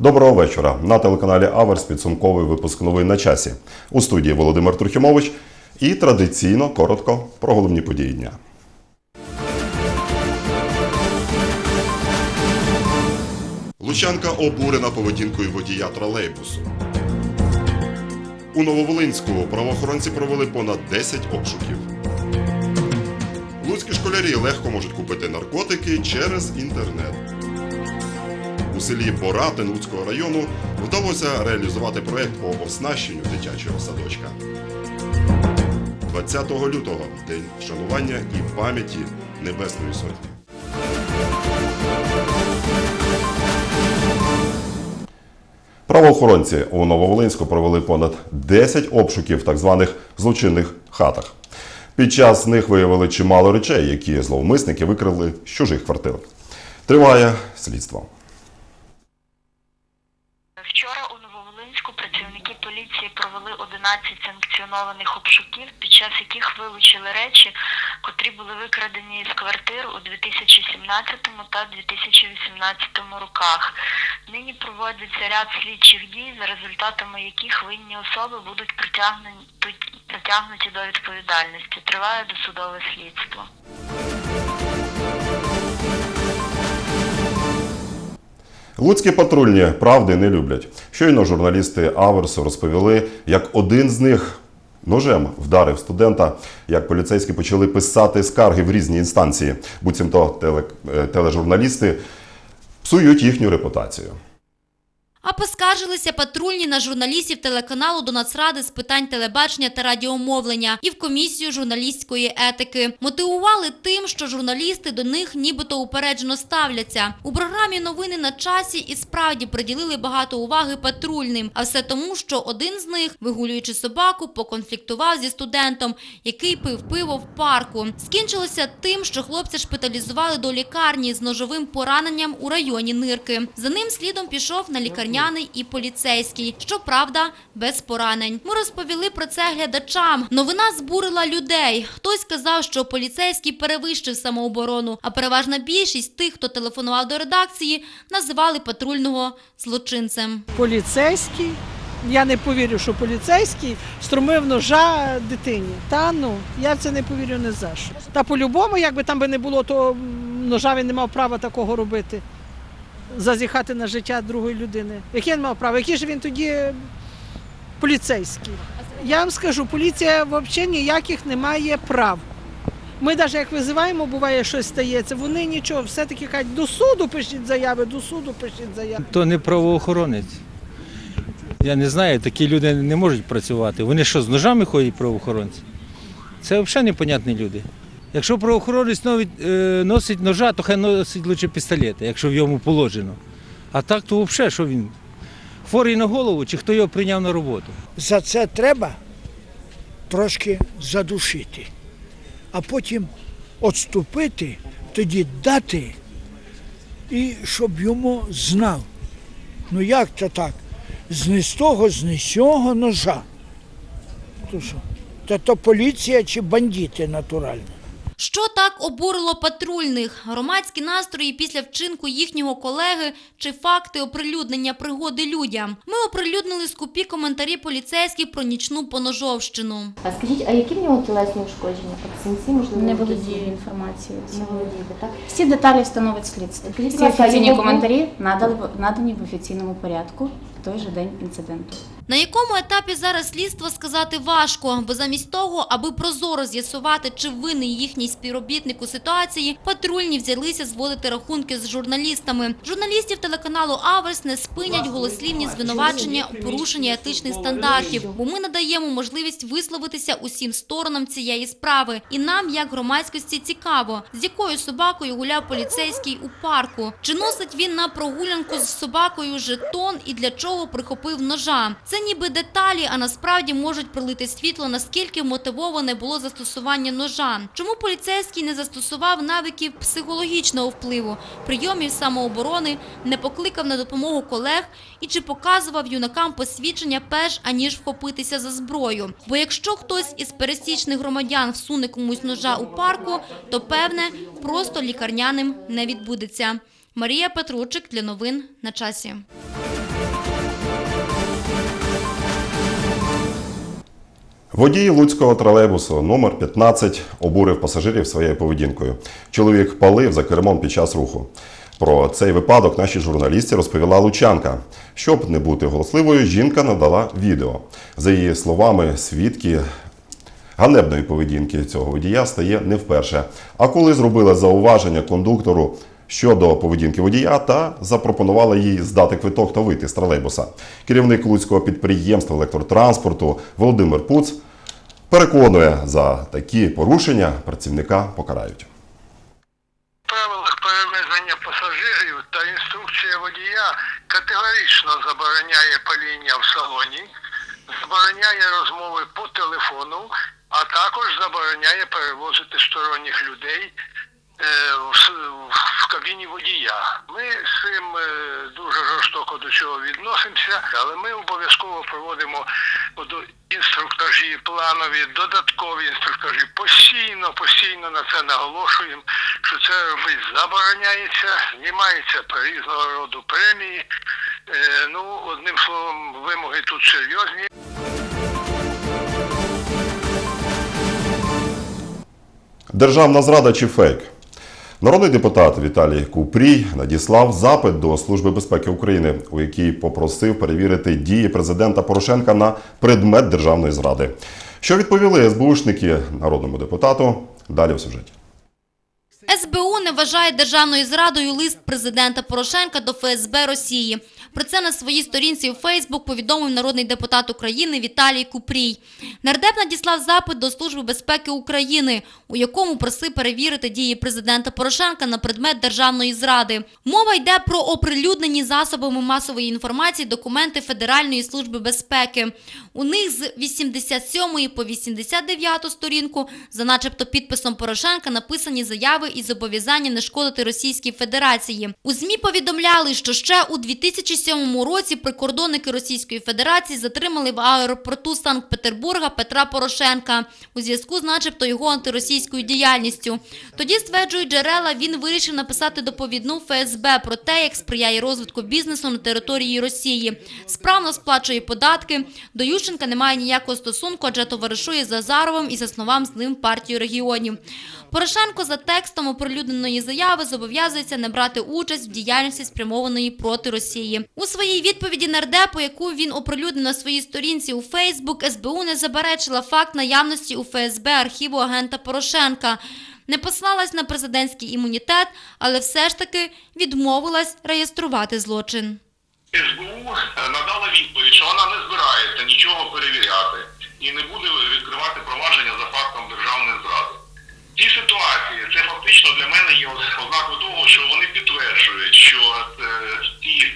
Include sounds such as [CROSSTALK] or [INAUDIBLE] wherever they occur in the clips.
Доброго вечора. На телеканалі Аверс підсумковий випуск новин на часі. У студії Володимир Трухімович. І традиційно коротко про головні події дня. Лучанка обурена поведінкою водія тролейбусу. У Нововолинську правоохоронці провели понад 10 обшуків. Луцькі школярі легко можуть купити наркотики через інтернет. У селі Боратин Луцького району вдалося реалізувати проєкт по оснащенню дитячого садочка. 20 лютого день вшанування і пам'яті Небесної Сотні. Правоохоронці у Нововолинську провели понад 10 обшуків в так званих злочинних хатах. Під час них виявили чимало речей, які зловмисники викрили з чужих квартир. Триває слідство. Вчора у Нововолинську працівники поліції провели 11 санкціонованих обшуків, під час яких вилучили речі, котрі були викрадені з квартир у 2017 та 2018 роках. Нині проводиться ряд слідчих дій, за результатами яких винні особи будуть притягнуті до відповідальності. Триває досудове слідство. Луцькі патрульні правди не люблять. Щойно журналісти Аверсу розповіли, як один з них ножем вдарив студента, як поліцейські почали писати скарги в різні інстанції. Буцімто е, тележурналісти псують їхню репутацію. А поскаржилися патрульні на журналістів телеканалу до Нацради з питань телебачення та радіомовлення і в комісію журналістської етики. Мотивували тим, що журналісти до них нібито упереджено ставляться. У програмі новини на часі і справді приділили багато уваги патрульним. А все тому, що один з них, вигулюючи собаку, поконфліктував зі студентом, який пив пиво в парку. Скінчилося тим, що хлопця шпиталізували до лікарні з ножовим пораненням у районі нирки. За ним слідом пішов на лікарняний і поліцейський. Щоправда, без поранень. Ми розповіли про це глядачам. Новина збурила людей. Хтось сказав, що поліцейський перевищив самооборону, а переважна більшість тих, хто телефонував до редакції, називали патрульного злочинцем. поліцейський. Я не повірю, що поліцейський струмив ножа дитині. Та ну, я це не повірю ні за що. Та по-любому, якби там би не було, то ножа він не мав права такого робити. Зазіхати на життя другої людини. Яке він мав право? Який ж він тоді е, поліцейський? Я вам скажу, поліція взагалі ніяких не має прав. Ми навіть як визиваємо, буває щось стається, вони нічого, все-таки кажуть, до суду пишіть заяви, до суду пишіть заяви. То не правоохоронець. Я не знаю, такі люди не можуть працювати. Вони що, з ножами ходять правоохоронці? Це взагалі непонятні люди. Якщо правоохоронець е, носить ножа, то хай носить лише пістолети, якщо в йому положено. А так то взагалі, що він? Хворий на голову, чи хто його прийняв на роботу? за це треба трошки задушити, а потім відступити, тоді дати, і щоб йому знав. Ну як це так? З не з того, з не з цього ножа. То? Та то поліція чи бандити натурально. Що так обурило патрульних? Громадські настрої після вчинку їхнього колеги чи факти оприлюднення пригоди людям? Ми оприлюднили скупі коментарі поліцейських про нічну поножовщину. А скажіть, а які в нього тілесні ушкодження? Синці, можливо, Не володію інформацією. Не володієте, так? Всі деталі встановить слідство. Всі офіційні коментарі надали в- надані в офіційному порядку в той же день інциденту. На якому етапі зараз слідство сказати важко, бо замість того, аби прозоро з'ясувати, чи винний їхній співробітник у ситуації, патрульні взялися зводити рахунки з журналістами. Журналістів телеканалу Аверс не спинять голослівні звинувачення у порушенні етичних стандартів, бо ми надаємо можливість висловитися усім сторонам цієї справи. І нам, як громадськості, цікаво, з якою собакою гуляв поліцейський у парку, чи носить він на прогулянку з собакою жетон і для чого прихопив ножа. Це ніби деталі, а насправді можуть пролити світло, наскільки мотивоване було застосування ножа. Чому поліцейський не застосував навиків психологічного впливу, прийомів самооборони, не покликав на допомогу колег і чи показував юнакам посвідчення перш аніж вхопитися за зброю? Бо якщо хтось із пересічних громадян всуне комусь ножа у парку, то певне просто лікарняним не відбудеться. Марія Петручик для новин на часі. Водій луцького тролейбусу номер 15 обурив пасажирів своєю поведінкою. Чоловік палив за кермом під час руху. Про цей випадок нашій журналісті розповіла Лучанка. Щоб не бути голосливою, жінка надала відео. За її словами, свідки ганебної поведінки цього водія стає не вперше. А коли зробила зауваження кондуктору щодо поведінки водія та запропонувала їй здати квиток та вийти з тролейбуса. Керівник луцького підприємства електротранспорту Володимир Пуц переконує, за такі порушення працівника покарають. Перевезення пасажирів та інструкція водія категорично забороняє паління в салоні, забороняє розмови по телефону, а також забороняє перевозити сторонніх людей в, в кабіні водія. Ми з цим е, дуже жорстоко до цього відносимося, але ми обов'язково проводимо інструктажі, планові, додаткові інструктажі. Постійно, постійно на це наголошуємо, що це робити забороняється, знімаються різного роду премії. Е, ну, одним словом, вимоги тут серйозні. Державна зрада чи фейк? Народний депутат Віталій Купрій надіслав запит до Служби безпеки України, у якій попросив перевірити дії президента Порошенка на предмет державної зради. Що відповіли СБУшники народному депутату? Далі в сюжеті. СБУ не вважає державною зрадою лист президента Порошенка до ФСБ Росії. Про це на своїй сторінці у Фейсбук повідомив народний депутат України Віталій Купрій. Нардеп надіслав запит до Служби безпеки України, у якому просив перевірити дії президента Порошенка на предмет державної зради. Мова йде про оприлюднені засобами масової інформації документи Федеральної служби безпеки. У них з 87 по 89 сторінку за начебто підписом Порошенка написані заяви і зобов'язання не шкодити Російській Федерації. У ЗМІ повідомляли, що ще у 2007 році прикордонники Російської Федерації затримали в аеропорту Санкт-Петербурга Петра Порошенка у зв'язку з начебто його антиросійською діяльністю. Тоді, стверджують джерела, він вирішив написати доповідну ФСБ про те, як сприяє розвитку бізнесу на території Росії. Справно сплачує податки. До Ющенка немає ніякого стосунку, адже товаришує з Азаровим і заснував з ним партію регіонів. Порошенко за текстом оприлюдненої заяви зобов'язується не брати участь в діяльності спрямованої проти Росії. У своїй відповіді нардепу, яку він оприлюднив на своїй сторінці у Фейсбук, СБУ не заперечила факт наявності у ФСБ архіву агента Порошенка. Не послалась на президентський імунітет, але все ж таки відмовилась реєструвати злочин. СБУ надала відповідь, що вона не збирається нічого перевіряти і не буде відкривати провадження за фактом державної зради. В цій ситуації це фактично для мене є ознакою того, що вони підтверджують, що е, ці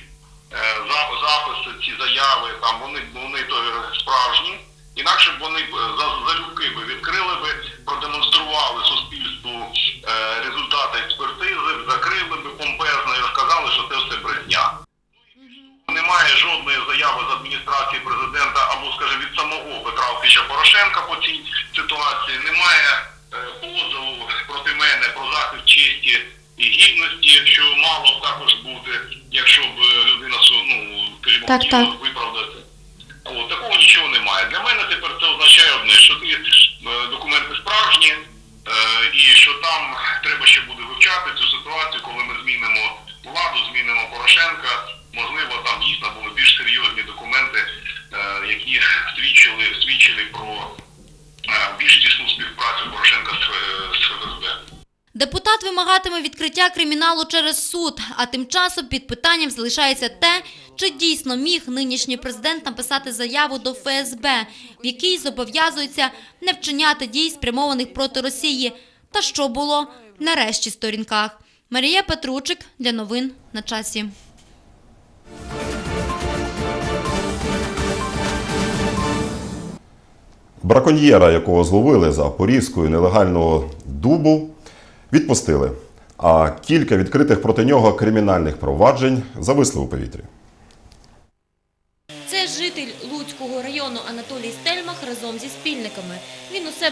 е, записи, ці заяви, там вони, вони то справжні. Інакше б вони е, за- залюбки би відкрили би, продемонстрували суспільству результати експертизи, закрили би помпезно і розказали, що це все брехня. Немає жодної заяви з адміністрації президента або, скажімо, від самого Петра Олексійовича Порошенка по цій ситуації. Немає і гідності, що мало б також бути, якщо б е, людина ну, Так, так. виправдати. От, такого нічого немає. Для мене тепер це означає одне, що ті е, документи справжні, е, і що там треба ще буде вивчати цю ситуацію, коли ми змінимо владу, змінимо Порошенка. Можливо, там дійсно були більш серйозні документи, е, які свідчили, свідчили про е, більш тісну співпрацю Порошенка з, з ФСБ. Депутат вимагатиме відкриття криміналу через суд, а тим часом під питанням залишається те, чи дійсно міг нинішній президент написати заяву до ФСБ, в якій зобов'язується не вчиняти дій, спрямованих проти Росії, та що було на решті сторінках. Марія Петручик для новин на часі. Браконьєра, якого зловили за порізкою нелегального дубу, відпустили. А кілька відкритих проти нього кримінальних проваджень зависли у повітрі.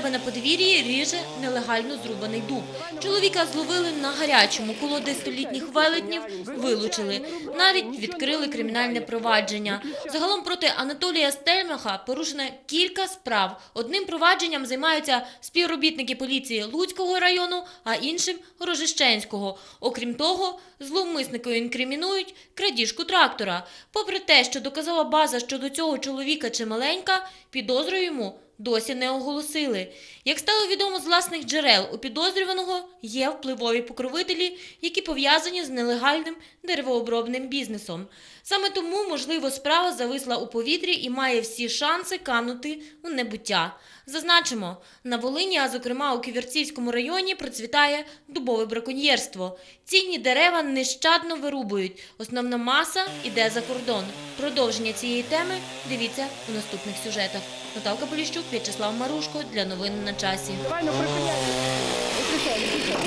Себе на подвір'ї ріже нелегально зрубаний дуб. Чоловіка зловили на гарячому, коло десятилітніх велетнів вилучили. Навіть відкрили кримінальне провадження. Загалом проти Анатолія Стельмаха порушено кілька справ. Одним провадженням займаються співробітники поліції Луцького району, а іншим – Рожищенського. Окрім того, зловмиснику інкримінують крадіжку трактора. Попри те, що доказова база щодо цього чоловіка чималенька, підозру йому досі не оголосили. Як стало відомо з власних джерел, у підозрюваного є впливові покровителі, які пов'язані з нелегальним деревообробним бізнесом. Саме тому, можливо, справа зависла у повітрі і має всі шанси канути у небуття. Зазначимо, на Волині, а зокрема у Ківерцівському районі, процвітає дубове браконьєрство. Цінні дерева нещадно вирубують. Основна маса іде за кордон. Продовження цієї теми дивіться у наступних сюжетах. Наталка Поліщук, В'ячеслав Марушко для новин на часі.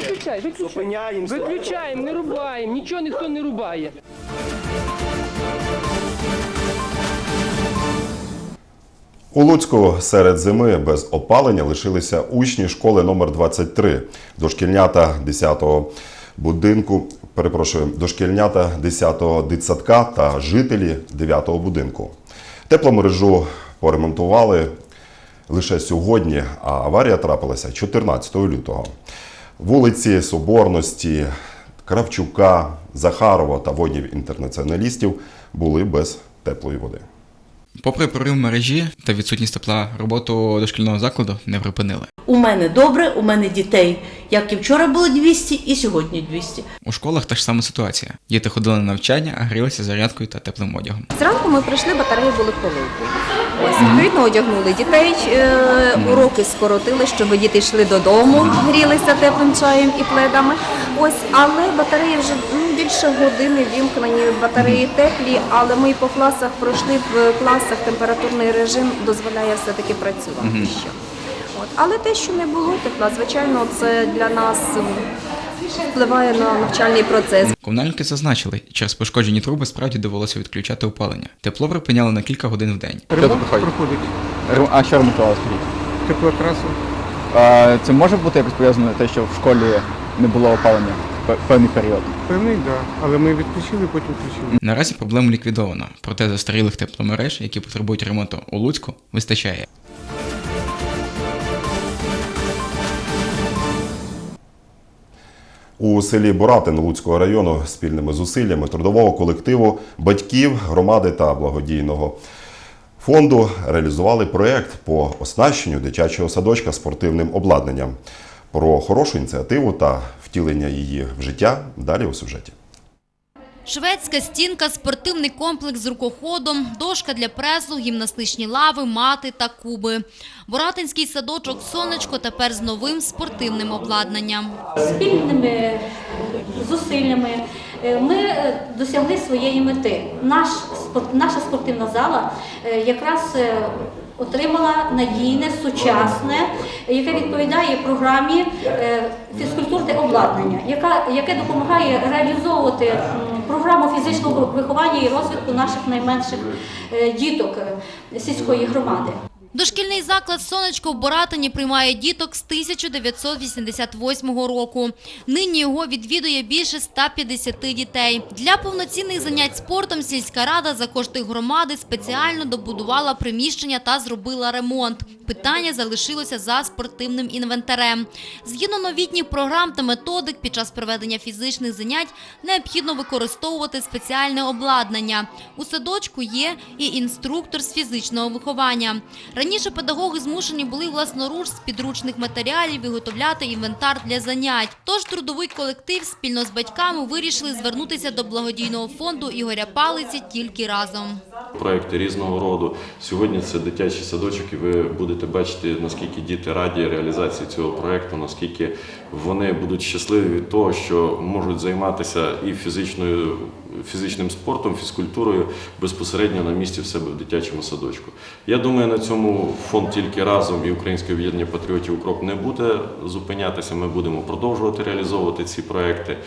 Виключай, виключай. Виключаємо, не рубаємо, нічого ніхто не рубає. У Луцьку серед зими без опалення лишилися учні школи номер 23 дошкільнята 10-го будинку, перепрошую, дошкільнята 10-го дитсадка та жителі 9-го будинку. Тепломережу поремонтували лише сьогодні, а аварія трапилася 14 лютого. Вулиці Соборності, Кравчука, Захарова та воднів інтернаціоналістів були без теплої води. Попри прорив мережі та відсутність тепла, роботу дошкільного закладу не припинили. У мене добре, у мене дітей, як і вчора було 200, і сьогодні 200. У школах та ж сама ситуація. Діти ходили на навчання, а грілися зарядкою та теплим одягом. Зранку ми прийшли, батареї були холодні. Ось відповідно одягнули дітей, е, уроки скоротили, щоб діти йшли додому, грілися теплим чаєм і пледами. Ось, але батареї вже ну, більше години вімкнені, батареї теплі, але ми по класах пройшли в класах температурний режим дозволяє все-таки працювати Мгм. ще. От. Але те, що не було тепла, звичайно, це для нас впливає на навчальний процес. Комунальники зазначили, через пошкоджені труби справді довелося відключати опалення. Тепло припиняли на кілька годин в день. Ремонт проходить. А що ремонтували, скажіть? Теплотрасу. А, Це може бути якось пов'язано те, що в школі не було опалення певний період? Певний, так. Да. Але ми відключили, потім включили. Наразі проблему ліквідовано, проте застарілих тепломереж, які потребують ремонту у Луцьку, вистачає. У селі Боратин Луцького району спільними зусиллями трудового колективу, батьків, громади та благодійного фонду реалізували проєкт по оснащенню дитячого садочка спортивним обладнанням. Про хорошу ініціативу та втілення її в життя далі у сюжеті. Шведська стінка, спортивний комплекс з рукоходом, дошка для пресу, гімнастичні лави, мати та куби. Боратинський садочок «Сонечко» тепер з новим спортивним обладнанням. Спільними зусиллями е, ми е, досягли своєї мети. Наш, наша спортивна зала е, якраз отримала надійне, сучасне, яке відповідає програмі е, фізкультурне обладнання, яке допомагає реалізовувати програму фізичного виховання і розвитку наших найменших е, діток е, сільської громади. Дошкільний заклад «Сонечко» в Боратині приймає діток з 1988 року. Нині його відвідує більше 150 дітей. Для повноцінних занять спортом сільська рада за кошти громади спеціально добудувала приміщення та зробила ремонт. Питання залишилося за спортивним інвентарем. Згідно новітніх програм та методик, під час проведення фізичних занять необхідно використовувати спеціальне обладнання. У садочку є і інструктор з фізичного виховання. Раніше педагоги змушені були власноруч з підручних матеріалів виготовляти інвентар для занять. Тож трудовий колектив спільно з батьками вирішили звернутися до благодійного фонду Ігоря Палиці тільки разом. Проекти різного роду. Сьогодні це дитячий садочок, і ви будете бачити, наскільки діти раді реалізації цього проекту, наскільки вони будуть щасливі від того, що можуть займатися і фізичною, фізичним спортом, фізкультурою безпосередньо на місці в себе в дитячому садочку. Я думаю, на цьому фонд тільки разом і Українське об'єднання патріотів «Укроп» не буде зупинятися. Ми будемо продовжувати реалізовувати ці проекти.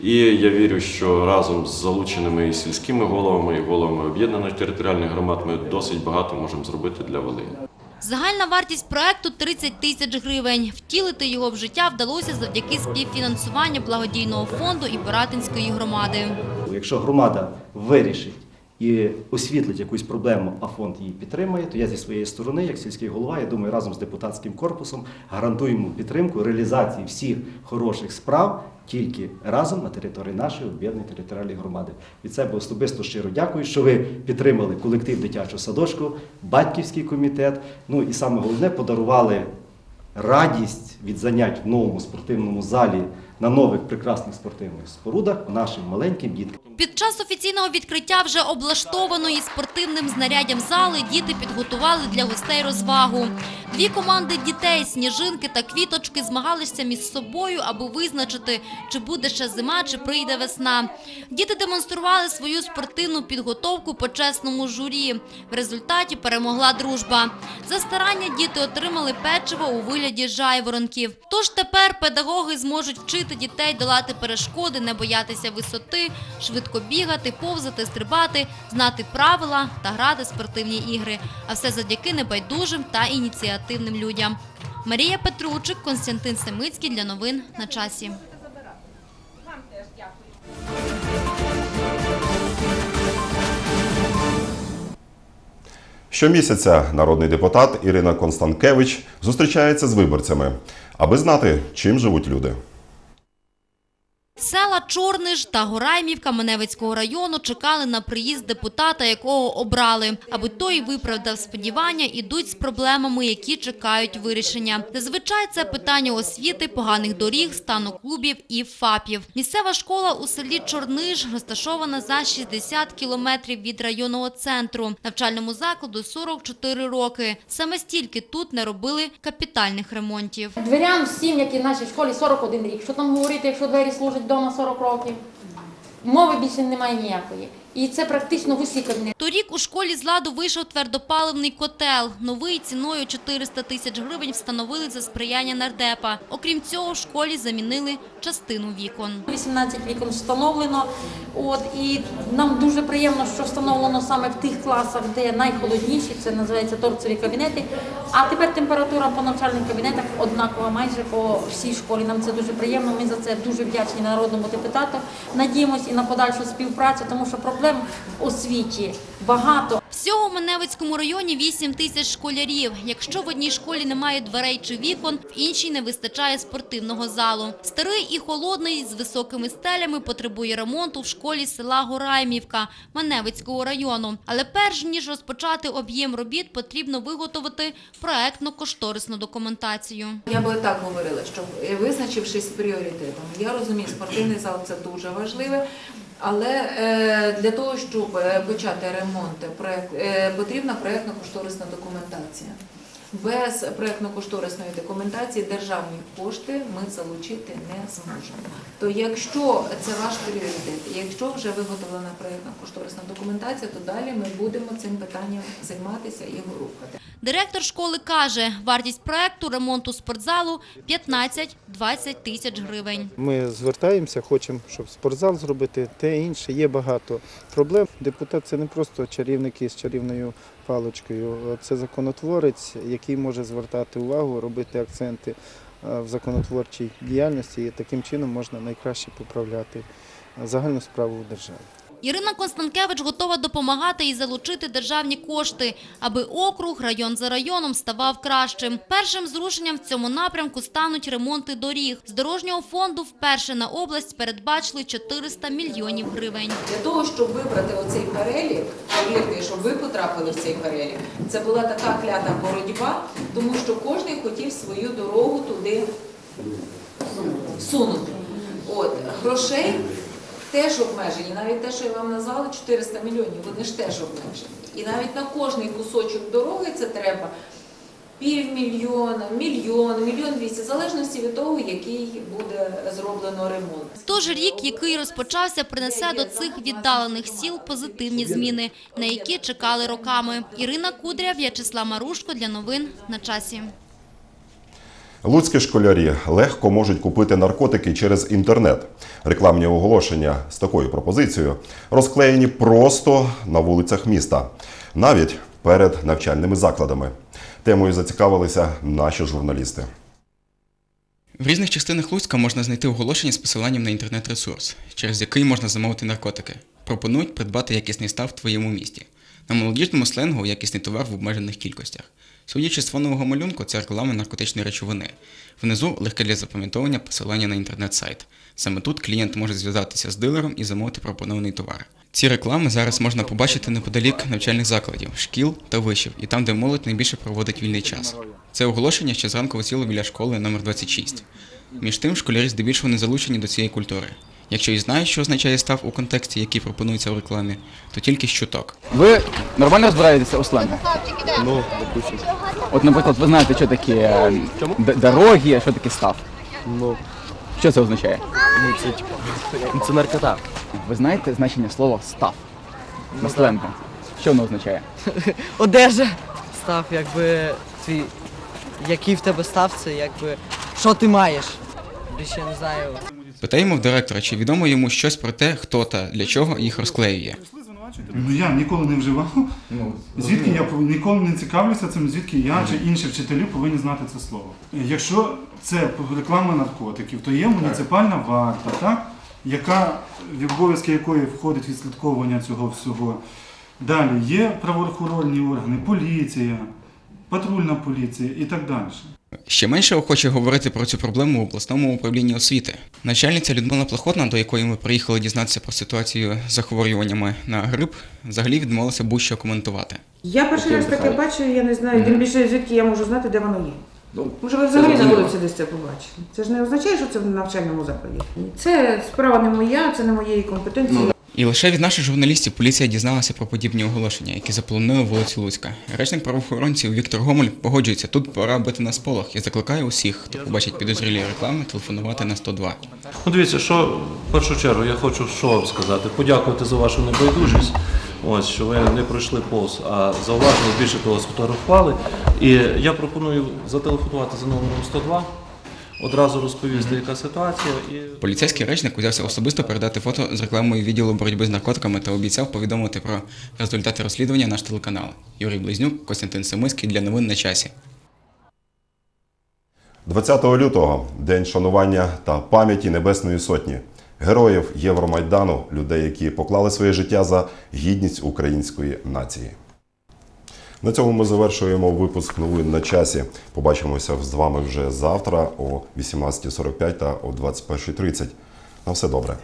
І я вірю, що разом з залученими і сільськими головами, і головами об'єднаних територіальних громад ми досить багато можемо зробити для Волині. Загальна вартість проекту 30 тисяч гривень. Втілити його в життя вдалося завдяки співфінансуванню благодійного фонду і Боратинської громади. Якщо громада вирішить і освітлить якусь проблему, а фонд її підтримує, то я зі своєї сторони, як сільський голова, я думаю, разом з депутатським корпусом гарантуємо підтримку реалізації всіх хороших справ тільки разом на території нашої об'єднаної територіальної громади. Від себе особисто щиро дякую, що ви підтримали колектив дитячого садочку, батьківський комітет. Ну і саме головне подарували радість від занять в новому спортивному залі на нових прекрасних спортивних спорудах нашим маленьким діткам. Під час офіційного відкриття вже облаштованої спортивним знаряддям зали діти підготували для гостей розвагу. Дві команди дітей, сніжинки та квіточки змагалися між собою, аби визначити, чи буде ще зима, чи прийде весна. Діти демонстрували свою спортивну підготовку почесному журі. В результаті перемогла дружба. За старання діти отримали печиво у вигляді жайворонків. Тож тепер педагоги зможуть вчити дітей долати перешкоди, не боятися висоти, швидко бігати, повзати, стрибати, знати правила та грати спортивні ігри. А все завдяки небайдужим та ініціативним людям. Марія Петручик, Константин Семицький для новин на часі. Щомісяця народний депутат Ірина Констанкевич зустрічається з виборцями, аби знати, чим живуть люди. Села Чорниж та Гораймівка Маневицького району чекали на приїзд депутата, якого обрали. Аби той виправдав сподівання, ідуть з проблемами, які чекають вирішення. Зазвичай це питання освіти, поганих доріг, стану клубів і ФАПів. Місцева школа у селі Чорниж розташована за 60 кілометрів від районного центру. Навчальному закладу 44 роки. Саме стільки тут не робили капітальних ремонтів. Дверям всім, які в нашій школі 41 рік. Що там говорити, якщо двері служать вдома 40 років? Мови більше немає ніякої. І це практично в усі кабінети. Торік у школі з ладу вийшов твердопаливний котел. Новий ціною 400 тисяч гривень встановили за сприяння нардепа. Окрім цього, в школі замінили частину вікон. 18 вікон встановлено. От, і нам дуже приємно, що встановлено саме в тих класах, де найхолодніші, це називається торцеві кабінети. А тепер температура по навчальних кабінетах однакова майже по всій школі. Нам це дуже приємно. Ми за це дуже вдячні народному депутату. Надіємось і на подальшу співпрацю, тому що проблем в освіті багато. Всього в Маневицькому районі 8 тисяч школярів. Якщо в одній школі немає дверей чи вікон, в іншій не вистачає спортивного залу. Старий і холодний з високими стелями потребує ремонту в школі села Гораймівка Маневицького району. Але перш ніж розпочати об'єм робіт, потрібно виготовити проектно-кошторисну документацію. Я би так говорила, що е, визначившись з пріоритетом, я розумію, спортивний зал це дуже важливе, але е, для того, щоб е, почати ремонт, е, потрібна проєктно-кошторисна документація. Без проєктно-кошторисної документації державні кошти ми залучити не зможемо. То якщо це ваш пріоритет, якщо вже виготовлена проєктно-кошторисна документація, то далі ми будемо цим питанням займатися і його рухати. Директор школи каже, вартість проекту ремонту спортзалу 15-20 тисяч гривень. Ми звертаємося, хочемо, щоб спортзал зробити, те інше. Є багато проблем. Депутат це не просто чарівник із чарівною паличкою. Це законотворець, який може звертати увагу, робити акценти в законотворчій діяльності. І таким чином можна найкраще поправляти загальну справу в державі. Ірина Констанкевич готова допомагати і залучити державні кошти, аби округ район за районом ставав кращим. Першим зрушенням в цьому напрямку стануть ремонти доріг. З дорожнього фонду вперше на область передбачили 400 мільйонів гривень. Для того, щоб вибрати оцей перелік, повірте, щоб ви потрапили в цей перелік, це була така клята боротьба, тому що кожен хотів свою дорогу туди всунути. От, грошей теж обмежені, навіть те, що я вам назвала, 400 мільйонів, вони ж теж обмежені. І навіть на кожний кусочок дороги це треба півмільйона, мільйон, мільйон двісті, в залежності від того, який буде зроблено ремонт. Тож рік, який розпочався, принесе до цих віддалених сіл позитивні зміни, на які чекали роками. Ірина Кудря, В'ячеслав Марушко для новин на часі. Луцькі школярі легко можуть купити наркотики через інтернет. Рекламні оголошення з такою пропозицією розклеєні просто на вулицях міста, навіть перед навчальними закладами. Темою зацікавилися наші журналісти. В різних частинах Луцька можна знайти оголошення з посиланням на інтернет-ресурс, через який можна замовити наркотики. Пропонують придбати якісний став в твоєму місті. На молодіжному сленгу якісний товар в обмежених кількостях. Судячи з фонового малюнку, це реклама наркотичної речовини. Внизу легке для запам'ятовування посилання на інтернет-сайт. Саме тут клієнт може зв'язатися з дилером і замовити пропонований товар. Ці реклами зараз можна побачити неподалік навчальних закладів, шкіл та вишів, і там, де молодь найбільше проводить вільний час. Це оголошення ще зранку висіло біля школи номер 26. Між тим, школярі здебільшого не залучені до цієї культури. Якщо і знають, що означає став у контексті, який пропонується в рекламі, то тільки з чуток. Ви нормально розбираєтеся у сленгу? Ну, допустим. От, наприклад, ви знаєте, що таке е, д- дороги, а що таке став? Ну, Що це означає? ну це типу. Це наркота. Ви знаєте значення слова став на сленгу? Що воно означає? [LAUGHS] одежа став, якби твій. Який в тебе став, це якби. Що ти маєш? Більше не знаю. Питаємо в директора, чи відомо йому щось про те, хто та для чого їх розклеює. Ну я ніколи не вживав. Звідки я ніколи не цікавлюся цим, звідки я чи інші вчителі повинні знати це слово. Якщо це реклама наркотиків, то є муніципальна варта, так? яка в обов'язки якої входить відслідковування цього всього. Далі є правоохоронні органи, поліція, патрульна поліція і так далі. Ще менше охоче говорити про цю проблему в обласному управлінні освіти. Начальниця Людмила Плахотна, до якої ми приїхали дізнатися про ситуацію з захворюваннями на грип, взагалі відмовилася будь-що коментувати. Я перший раз таке бачу, я не знаю, тим більше звідки я можу знати, де воно є. Може, ви взагалі на вулиці десь це побачили. Це ж не означає, що це в навчальному закладі. Це справа не моя, це не моєї компетенції. І лише від наших журналістів поліція дізналася про подібні оголошення, які заполонили вулицю Луцька. Речник правоохоронців Віктор Гомель погоджується, тут пора бити на сполох і закликає усіх, хто побачить підозрілі реклами, телефонувати на 102. Ну, дивіться, що в першу чергу я хочу що вам сказати. Подякувати за вашу небайдужість. Ось що ви не пройшли повз, а зауважили, більше того, сфотографували. І я пропоную зателефонувати за номером 102, одразу розповісти, яка ситуація. І Поліцейський речник узявся особисто передати фото з рекламою відділу боротьби з наркотиками та обіцяв повідомити про результати розслідування наш телеканал. Юрій Близнюк, Костянтин Семиський для новин на часі. 20 лютого день шанування та пам'яті Небесної Сотні, героїв Євромайдану, людей, які поклали своє життя за гідність української нації. На цьому ми завершуємо випуск новин на часі. Побачимося з вами вже завтра о 18.45 та о 21.30. На все добре.